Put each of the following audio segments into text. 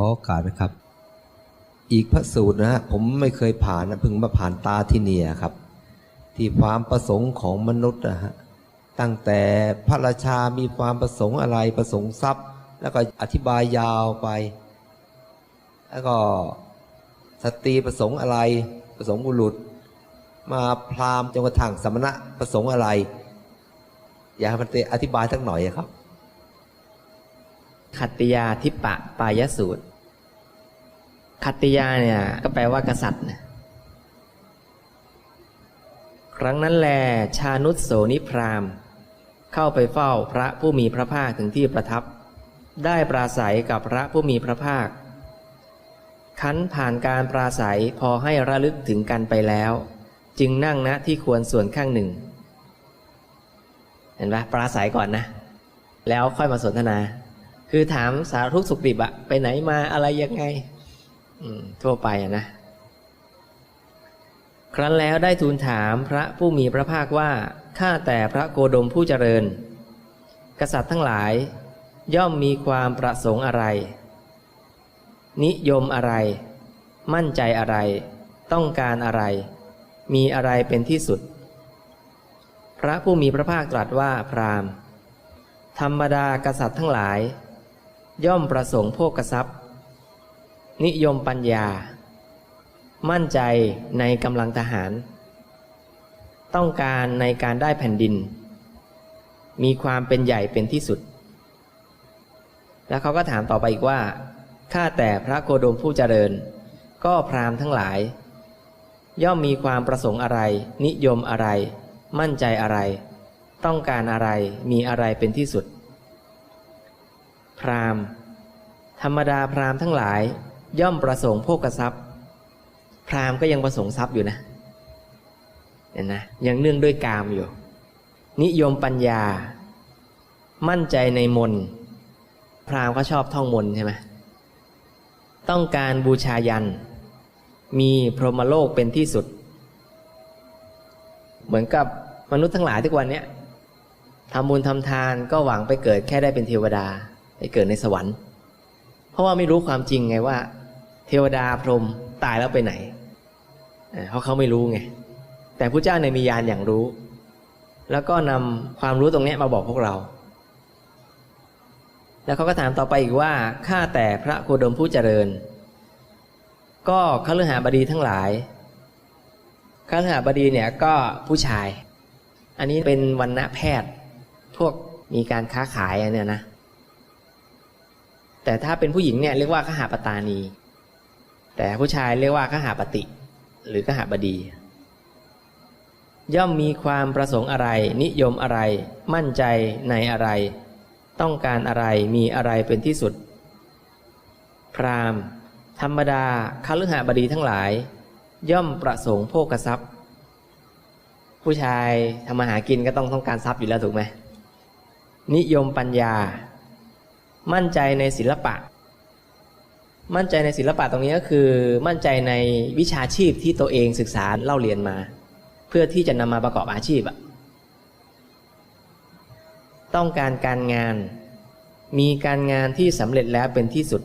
อโอกาสไหมครับ อีกพระสูตรนะฮะผมไม่เคยผ่านนะเพิ่งมาผ่านตาที่เนี่ยครับ ที่ความประสงค์ของมนุษย์นะฮะตั้งแต่พระราชามีความประสงค์อะไรประสงค์ทรัพย์ แล้วก็อธิบายยาวไป แล้วก็สตรีประสงค์อะไร ประสงค์บุรุษ มาพราหมณ์จนกระทั่งสมณะประสงค์อะไร อยากให้มันอธิบายสักหน่อยครับ ขัตติยาทิปะปายสูตร ขัตติยาเนี่ยก็แปลว่ากษัตริย์นะครั้งนั้นแลชานุสโสนิพรามณ์เข้าไปเฝ้าพระผู้มีพระภาคถึงที่ประทับ ได้ปราศัยกับพระผู้มีพระภาค คันผ่านการปราศัยพอให้ระลึกถึงกันไปแล้ว จึงนั่งณที่ควรส่วนข้างหนึ่ง เห็นปะปราศัยก่อนนะ แล้วค่อยมาสนทนา คือถามสารทุกขสุขดิบอะไปไหนมาอะไรยังไงทั่วไปอะนะ ครั้นแล้วได้ทูลถามพระผู้มีพระภาคว่าข้าแต่พระโกดมผู้เจริญ กษัตริย์ทั้งหลาย ย่อมมีความประสงค์อะไร นิยมอะไร มั่นใจอะไร ต้องการอะไร มีอะไรเป็นที่สุด พระผู้มีพระภาคตรัสว่าพราหมณ์ธรรมดากษัตริย์ทั้งหลาย ย่อมประสงค์โภกทรัพย์ นิยมปัญญา มั่นใจในกำลังทหาร ต้องการในการได้แผ่นดิน มีความเป็นใหญ่เป็นที่สุด แล้วเขาก็ถามต่อไปอีกว่าข้าแต่พระโคดมผู้เจริญ ก็พรามทั้งหลาย ย่อมมีความประสงค์อะไร นิยมอะไร มั่นใจอะไร ต้องการอะไรมีอะไรเป็นที่สุด พราหมณ์ ธรรมดาพราหมณ์ทั้งหลายย่อมประสงค์โภกทรัพย์ พราหมณ์ก็ยังประสงค์ทรัพย์อยู่นะเห็นนะยังเนื่องด้วยกามอยู่ นิยมปัญญา มั่นใจในมน พราหมณ์ก็ชอบท่องมนใช่ไหมต้องการบูชายัน มีพรหมโลกเป็นที่สุด เหมือนกับมนุษย์ทั้งหลายทุกวันเนี้ยทำบุญทำทานก็หวังไปเกิดแค่ได้เป็นเทวดา ไปเกิดในสวรรค์ เพราะว่าไม่รู้ความจริงไงว่า เทวดาพรหมตายแล้วไปไหนเพราะเขาไม่รู้ไงแต่พระเจ้าในยมียานอย่างรู้ แล้วก็นำความรู้ตรงนี้มาบอกพวกเรา แล้วเขาก็ถามต่อไปอีกว่าข้าแต่พระโคดมผู้เจริญ ก็ข้าฤหาบดีทั้งหลายข้าฤหาบดีเนี่ยก็ผู้ชาย อันนี้เป็นวันณะแพทย์ พวกมีการค้าขายเนี่ยนะ แต่ถ้าเป็นผู้หญิงเนี่ยเรียกว่าขหาปตานี แต่ผู้ชายเรียกว่าขหาปติหรือขหาบดี ย่อมมีความประสงค์อะไร นิยมอะไร มั่นใจในอะไร ต้องการอะไรมีอะไรเป็นที่สุด พรามธรรมดาคฤหบดีทั้งหลาย ย่อมประสงค์โภกทรัพย์ ผู้ชายทำมาหากินก็ต้องต้องการทรัพย์อยู่แล้วถูกไหมนิยมปัญญา มั่นใจในศิลปะ มั่นใจในศิลปะตรงนี้ก็คือ มั่นใจในวิชาชีพที่ตัวเองศึกษาเล่าเรียนมา เพื่อที่จะนำมาประกอบอาชีพอะต้องการการงาน มีการงานที่สำเร็จแล้วเป็นที่สุด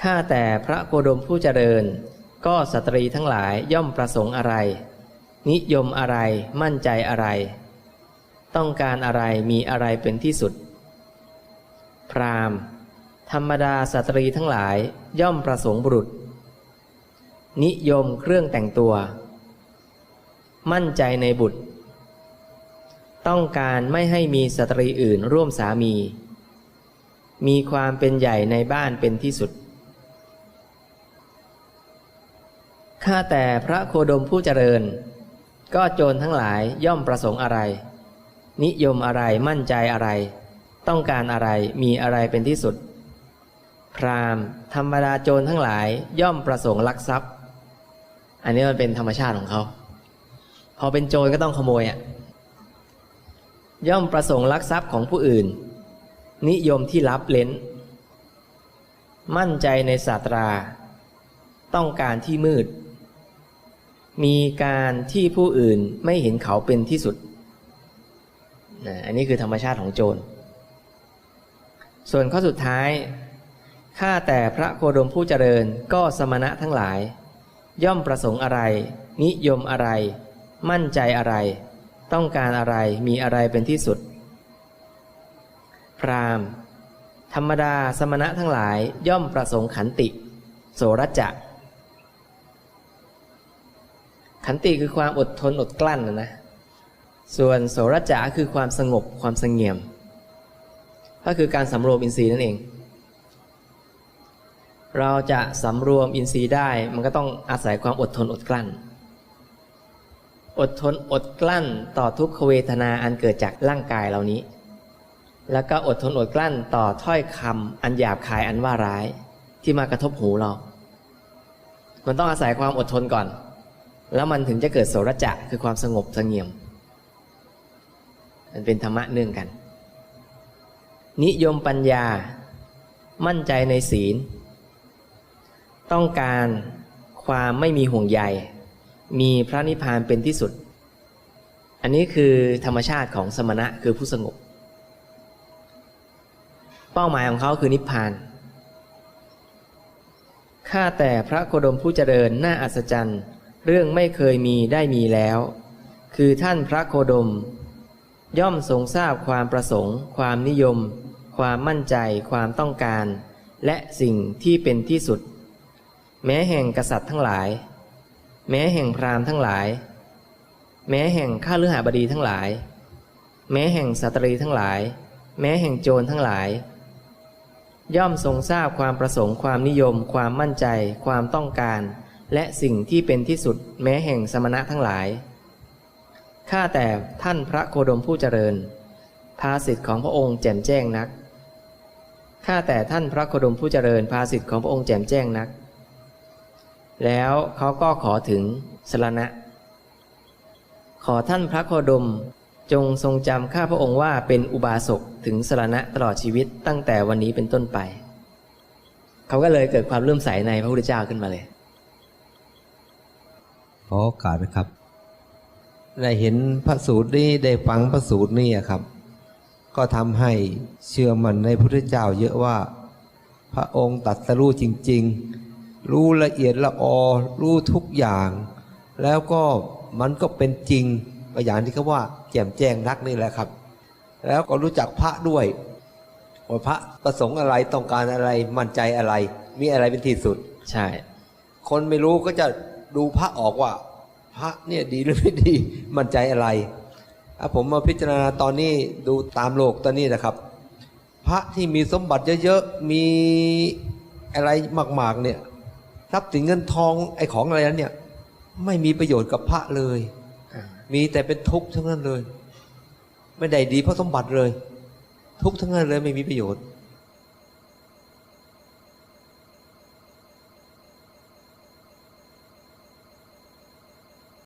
ข้าแต่พระโคดมผู้เจริญ ก็สตรีทั้งหลายย่อมประสงค์อะไร นิยมอะไรมั่นใจอะไร ต้องการอะไรมีอะไรเป็นที่สุด พรามธรรมดาสตรีทั้งหลายย่อมประสงค์บุรุษ นิยมเครื่องแต่งตัว มั่นใจในบุตร ต้องการไม่ให้มีสตรีอื่นร่วมสามี มีความเป็นใหญ่ในบ้านเป็นที่สุดข้าแต่พระโคดมผู้เจริญ ก็โจรทั้งหลายย่อมประสงค์อะไร นิยมอะไรมั่นใจอะไร ต้องการอะไรมีอะไรเป็นที่สุด พรามธรรมดาโจรทั้งหลายย่อมประสงค์ลักทรัพย์ อันนี้มันเป็นธรรมชาติของเขา พอเป็นโจรก็ต้องขโมยอะย่อมประสงค์ลักทรัพย์ของผู้อื่น นิยมที่ลับเล้น มั่นใจในศาสตรา ต้องการที่มืด มีการที่ผู้อื่นไม่เห็นเขาเป็นที่สุด นะอันนี้คือธรรมชาติของโจร ส่วนข้อสุดท้าย ข้าแต่พระโคดมผู้เจริญก็สมณะทั้งหลาย ย่อมประสงค์อะไร นิยมอะไร มั่นใจอะไร ต้องการอะไรมีอะไรเป็นที่สุด พรามธรรมดาสมณะทั้งหลายย่อมประสงค์ขันติ โสรจะขันติคือความอดทนอดกลั้นนะนะ ส่วนโสรจะคือความสงบความสงเงียม ก็คือการสำรวมอินทรีย์นั่นเอง เราจะสำรวมอินทรีย์ได้มันก็ต้องอาศัยความอดทนอดกลั้น อดทนอดกลั้นต่อทุกขเวทนาอันเกิดจากร่างกายเหล่านี้ แล้วก็อดทนอดกลั้นต่อถ้อยคำอันหยาบคายอันว่าร้ายที่มากระทบหูเรา มันต้องอาศัยความอดทนก่อน แล้วมันถึงจะเกิดโสรจะคือความสงบสงเงียม มันเป็นธรรมะเนื่องกัน นิยมปัญญา มั่นใจในศีล ต้องการความไม่มีห่วงใย มีพระนิพพานเป็นที่สุด อันนี้คือธรรมชาติของสมณะคือผู้สงบ เป้าหมายของเขาคือนิพพานข้าแต่พระโคดมผู้เจริญน่าอัศจรรย์ เรื่องไม่เคยมีได้มีแล้ว คือท่านพระโคดม ย่อมทรงทราบความประสงค์ ความนิยม ความมั่นใจ ความต้องการ และสิ่งที่เป็นที่สุด แม้แห่งกษัตริย์ทั้งหลาย แม้แห่งพราหมณ์ทั้งหลาย แม้แห่งข้าลือหาบดีทั้งหลาย แม้แห่งสตรีทั้งหลาย แม้แห่งโจรทั้งหลาย ย่อมทรงทราบความประสงค์ ความนิยม ความมั่นใจ ความต้องการ และสิ่งที่เป็นที่สุด แม้แห่งสมณะทั้งหลาย ข้าแต่ท่านพระโคดมผู้เจริญ ภาสิทธิ์ของพระองค์แจ่มแจ้งนัก ข้าแต่ท่านพระโคดมผู้เจริญ ภาสิทธิ์ของพระองค์แจ่มแจ้งนัก แล้วเขาก็ขอถึงสรณะ ขอท่านพระโคดมจงทรงจำข้าพระองค์ว่าเป็นอุบาสกถึงสรณะตลอดชีวิตตั้งแต่วันนี้เป็นต้นไป เขาก็เลยเกิดความเลื่อมใสในพระพุทธเจ้าขึ้นมาเลยขอโอกาสนะครับ ได้เห็นพระสูตรนี้ได้ฟังพระสูตรนี้อะครับ ก็ทำให้เชื่อมันในพระพุทธเจ้าเยอะว่า พระองค์ตรัดสรู้จริง ๆ รู้ละเอียดละออรู้ทุกอย่าง แล้วก็มันก็เป็นจริงก็อย่างที่เขาว่าแจ่มแจ้งนักนี่แหละครับ แล้วก็รู้จักพระด้วยว่าพระประสงค์อะไรต้องการอะไรมั่นใจอะไร มีอะไรเป็นที่สุด ใช่ คนไม่รู้ก็จะดูพระออกว่า พระเนี่ยดีหรือไม่ดีมั่นใจอะไรอะผมมาพิจารณาตอนนี้ดูตามโลกตอนนี้นะครับ พระที่มีสมบัติเยอะๆมีอะไรมากๆเนี่ยทรัพย์สินเงินทองไอ้ของอะไรนั้นเนี่ย ไม่มีประโยชน์กับพระเลย มีแต่เป็นทุกข์ทั้งนั้นเลย ไม่ได้ดีเพราะสมบัติเลย ทุกข์ทั้งนั้นเลยไม่มีประโยชน์